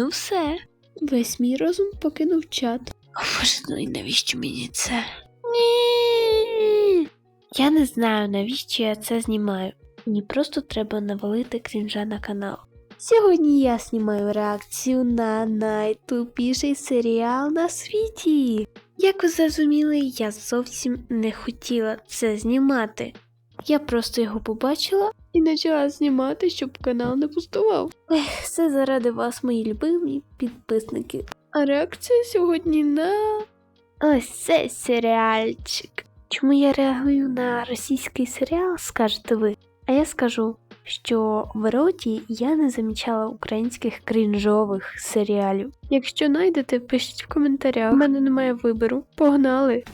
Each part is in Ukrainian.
Ну все, весь мій розум покинув чат. О, боже, ну і навіщо мені це? Ні. Я не знаю, навіщо я це знімаю. Мені просто треба навалити крінжа на канал. Сьогодні я знімаю реакцію на найтупіший серіал на світі. Як ви зрозуміли, я зовсім не хотіла це знімати. Я просто його побачила і почала знімати, щоб канал не пустував. Ех, це заради вас, мої любимі підписники. А реакція сьогодні на ось цей серіальчик. Чому я реагую на російський серіал, скажете ви? А я скажу, що в роті я не замічала українських крінжових серіалів. Якщо знайдете, пишіть в коментарях. У мене немає вибору. Погнали!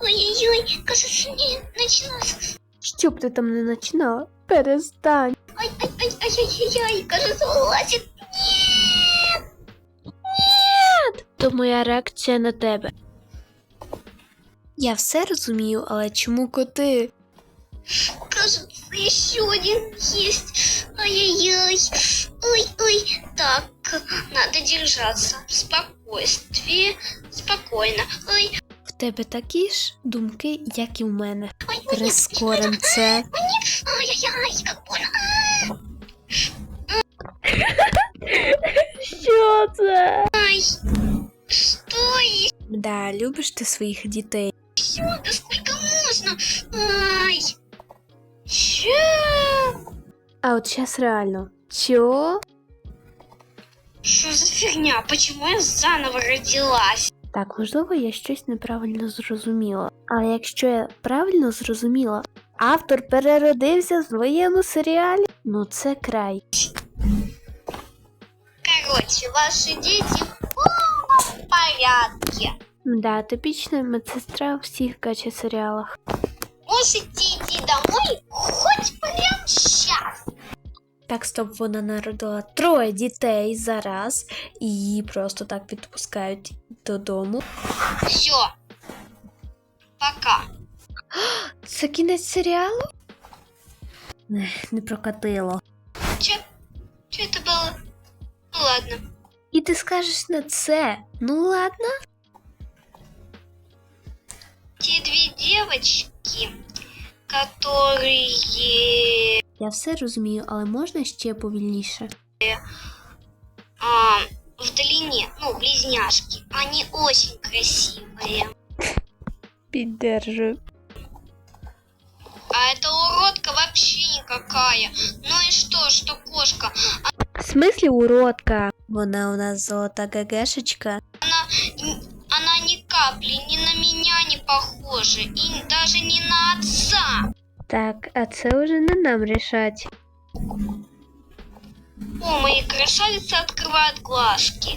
Ой-ой-ой, кажется, не началось. Що б ти там не починала? Перестань! Ай-ай-ай-ай-ай-ай, кажется, вылазит. То моя реакція на тебе. Я все розумію, але чому коти? Кажется, еще один есть. Ай-яй-яй. Ой-ой. Так, надо держаться. Спокойствие. Спокойно. Ой, тебе такі ж думки, як і в мене. Прискорим це. Що це? Ай. Стой. Да, любиш ти своїх дітей. Всё, да сколько можно? Ай. Чё? А от зараз реально. Чо? Что за фигня? Почему я заново родилась? Так, можливо, я щось неправильно зрозуміла. Але якщо я правильно зрозуміла, автор переродився в своєму серіалі. Ну це край. Короче, ваши дети в. Да, типічна медсестра у всіх гача серіалах. Можете идти домой хоть прямо сейчас. Так, стоп, вона народила троє дітей зараз, і її просто так відпускають додому. Все. Пока. Це кінець серіалу? Ех, не прокатило. Че? Че это было? Ну ладно. І ти скажеш на це. Ну ладно. Те две девочки, которые Я все розумію, але можна ще повільніше. а, в долине, ну, близняшки, они очень красивые. Піддержую. А эта уродка вообще никакая. Ну и что, что кошка? В смислі уродка? Вона у нас золота гагешечка. Н- Она ни капли ни на меня не похожа, и даже не на отца. Так, а це вже не нам рішать. О, мои красавицы открывают глазки.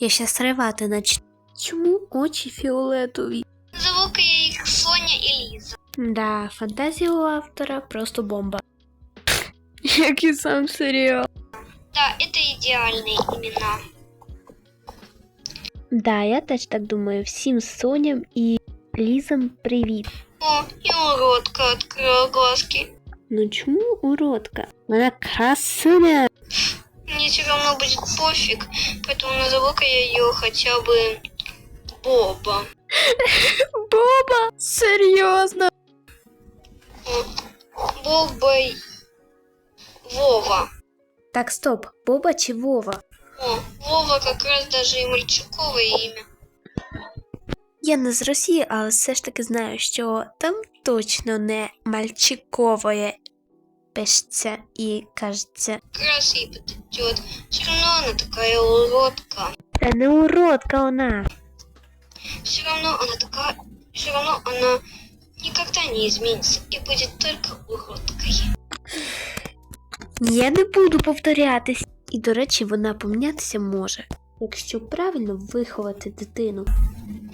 Я щас ривати начну. Чому очі фіолетові? Зову-ка я их Соня и Лиза. Да, фантазія у автора просто бомба. Як і сам серіал. Да, это идеальные имена. Да, я теж так думаю. Всім Соням і Лізам привіт. О, и уродка открыла глазки. Ну чому уродка? Вона красуня. Мне все равно будет пофиг, поэтому назову-ка я ее хотя бы Боба. Боба? Серйозно? О, Боба Вова. Так, стоп, Боба чи Вова? О, Вова как раз даже и мальчиковое имя. Я не з Росії, але все ж таки знаю, що там точно не мальчикове пишеться і кажеться. Как раз ей подойдет. Все равно она такая уродка. Та не уродка вона. Все равно она такая... Все равно она никогда не изменится и будет только уродкой. Я не буду повторятись. І, до речі, вона помінятися може, якщо правильно виховати дитину.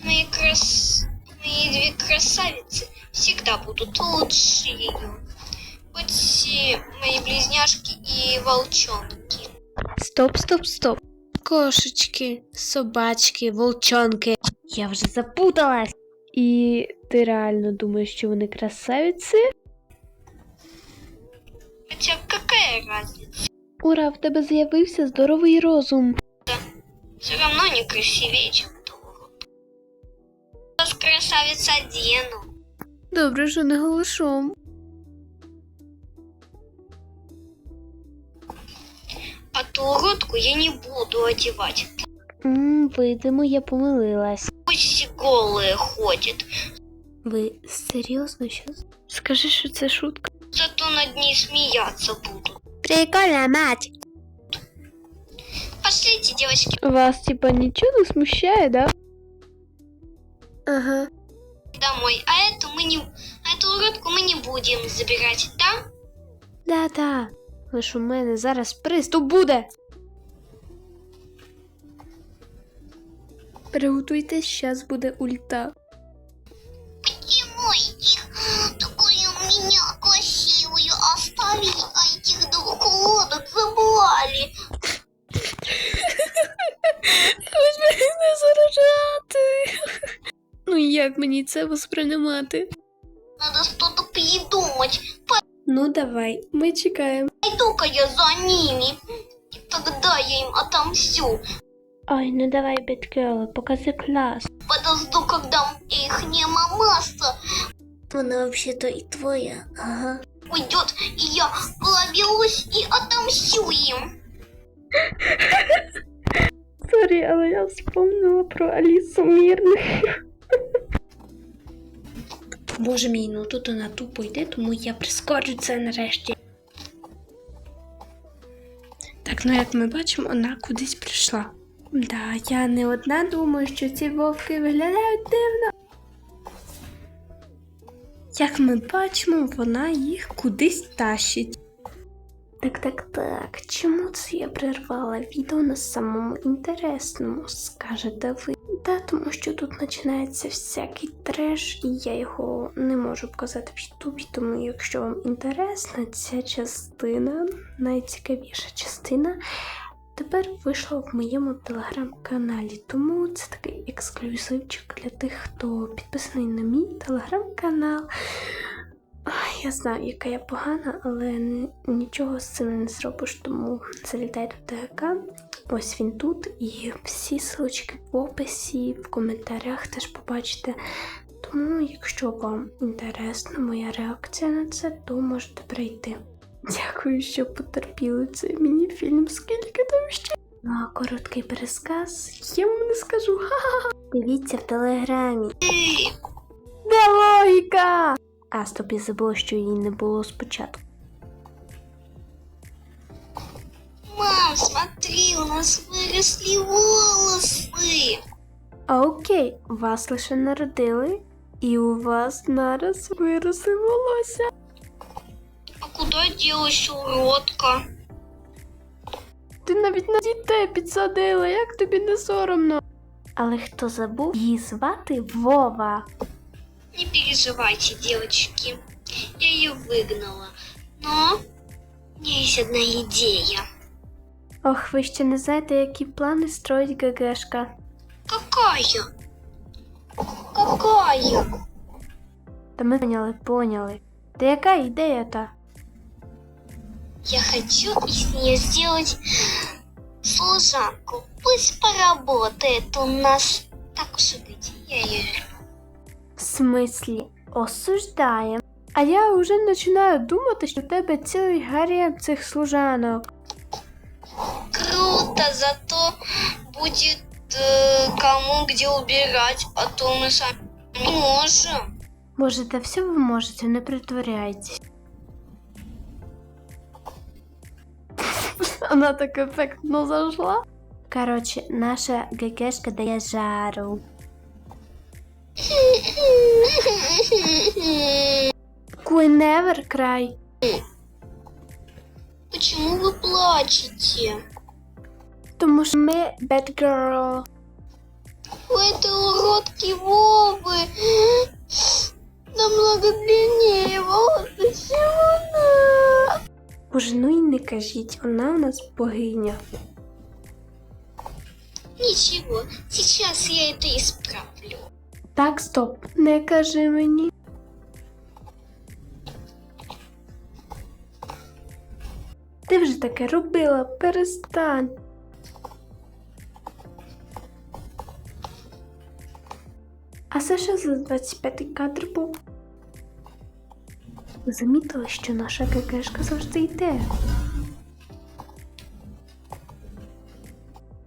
Мои крас... Мои две красавицы всегда будут лучше ее. Хоть мои близняшки и волчонки. Стоп, стоп, стоп. Кошечки, собачки, волчонки. Я вже запуталась. І ти реально думаєш, що вони красавиці? Хотя какая разница? Ура, в тебе з'явився здоровий розум. Все равно не красивее, чем уродка. Красавица, одену. Добре, що не голишом. А ту уродку я не буду одевать. Ммм, видимо, я помилилась. Пусть голые ходит. Ви серйозно щас? Скажи, що це шутка. Зато над ней смеяться будут. Прикольна мать. Пошлите, девочки, Вас типа нічого не смущає, да? Ага. домой. А эту мы не... а Эту уродку мы не будем забирать, да? Да-да. Лиш у мене зараз приступ буде. Приготуйтесь, щас буде ульта. Такую меня красивую оставили, а этих двух уродок забрали? Хоч би не заражати. Ну як мені це восприймати? Надо что-то придумать. Ну давай, ми чекаємо. Пойду-ка я за ними. И тогда я им отомстю. Ой, ну давай, Беткерл, покажи клас. Подожду, когда их не мамаса Вона вообще-то і твоя, ага. уйдет, и я проберусь и отомстю им. Сорі, але я вспомнила про Алісу Мірних. Боже мій, ну тут вона тупо йде, тому я прискорю це нарешті. Так, ну як ми бачимо, вона кудись прийшла. Да, я не одна думаю, що ці вовки виглядають дивно. Як ми бачимо, вона їх кудись тащить. Так, так, так. Чому це я прервала відео на самому інтересному, скажете ви? Та тому що тут починається всякий треш, і я його не можу показати в Ютубі, тому якщо вам інтересна ця частина, найцікавіша частина, тепер вийшла в моєму телеграм-каналі. Тому це такий ексклюзивчик для тих, хто підписаний на мій телеграм-канал. Я знаю, яка я погана, але нічого з цим не зробиш, тому залітай до ТГК. Ось він тут, і всі силочки в описі, в коментарях теж побачите. Тому, якщо вам інтересна моя реакція на це, то можете прийти. Дякую, що потерпіли цей міні-фільм. Скільки там ще? Ну а короткий пересказ я вам не скажу. Ха-ха-ха. Дивіться в телеграмі. Де логіка? А, я забула, що її не було спочатку. смотри, у нас выросли волосы. А окей, вас лише народили, і у вас нараз виросли волосся. А куда делась уродка? Ти навіть на дітей підсадила, як тобі не соромно. Але хто забув, її звати Вова. Не переживайте, девочки. Я ее выгнала. Но у меня есть одна идея. Ох, ви ще не знаєте, які плани строїть ГГшка. Какая? Какая? Та ми поняли, поняли. Та яка ідея та? Я хочу из нее сделать служанку. Пусть поработает у нас. Так уж и быть, я ее В смислі, осуждаєм. А я вже починаю думати, що в тебе цілий гарем цих служанок Круто, зато будет э, кому где убирать, а то мы сами не можем. Може, та все ви можете, не притворяйтесь. Вона так ефектно зайшла. Коротше, наша ГГшка дає жару. Queen never cry. Почему вы плачете? Тому що ми bad girl. У этой уродки Вовы намного длиннее волосы, чем она. Боже, ну і не кажіть, вона у нас богиня. Ничего, сейчас я это исправлю. Так, стоп, не кажи мені. Ти вже таке робила, перестань. Це що за 25-й кадр був? Замітила, що наша какешка завжди йде.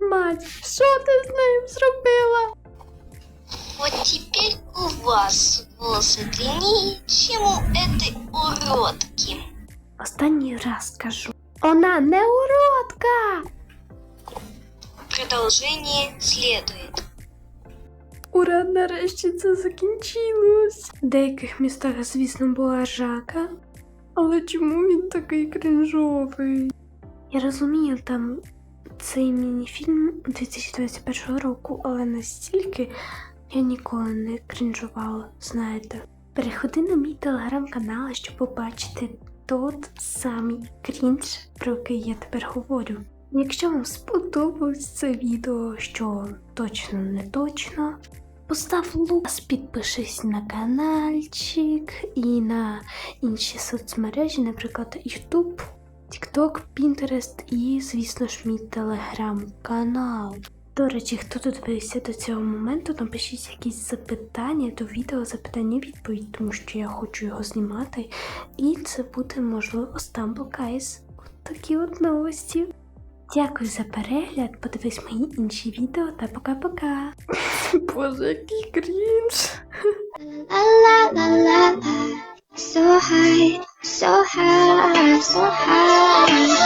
Мать, що ти з нею зробила? Вот теперь у вас волосы длиннее, чем у этой уродки. Останній раз кажу. Вона не уродка! Продолжение следует. Ура, нарешті це закінчилось. В деяких містах, звісно, була жака. Але чому він такий кринжовий? Я розумію, там цей мініфільм 2021 року, але настільки я ніколи не кринжувала, знаєте. Переходи на мій телеграм-канал, щоб побачити тот самий крінж, про який я тепер говорю. Якщо вам сподобалось це відео, що точно не точно, постав лукас, підпишись на каналчик і на інші соцмережі, наприклад, YouTube, TikTok, Pinterest і, звісно ж, мій телеграм-канал. До речі, хто тут дивився до цього моменту, напишіть якісь запитання до відео запитання відповідь, тому що я хочу його знімати. І це буде можливо Stumble Guys. От такі от новості. Дякую за перегляд, подивись мої інші відео та пока-пока. Боже, який крінж. So high, so high, so high.